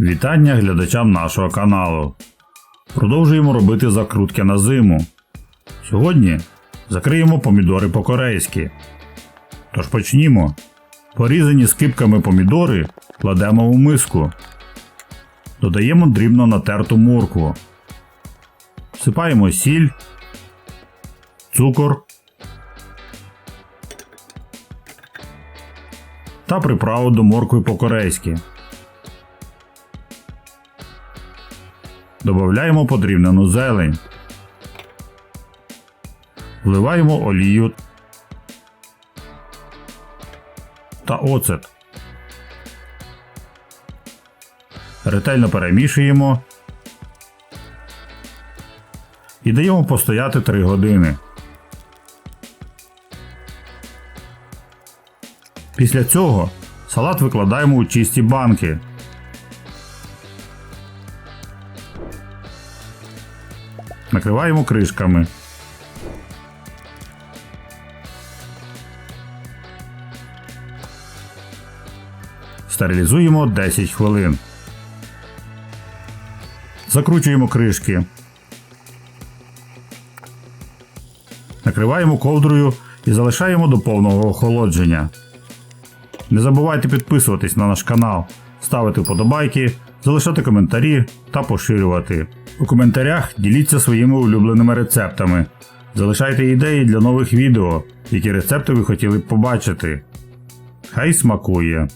Вітання глядачам нашого каналу. Продовжуємо робити закрутки на зиму. Сьогодні закриємо помідори по-корейськи. Тож почнімо. Порізані скипками помідори кладемо у миску. Додаємо дрібно натерту моркву. Всипаємо сіль, цукор та приправу до моркви по-корейськи. Додаємо подрібнену зелень. Вливаємо олію та оцет. Ретельно перемішуємо і даємо постояти 3 години. Після цього салат викладаємо у чисті банки. Накриваємо кришками. Стерилізуємо 10 хвилин. Закручуємо кришки. Накриваємо ковдрою і залишаємо до повного охолодження. Не забувайте підписуватись на наш канал, ставити вподобайки, залишати коментарі та поширювати. У коментарях діліться своїми улюбленими рецептами. Залишайте ідеї для нових відео, які рецепти ви хотіли б побачити. Хай смакує!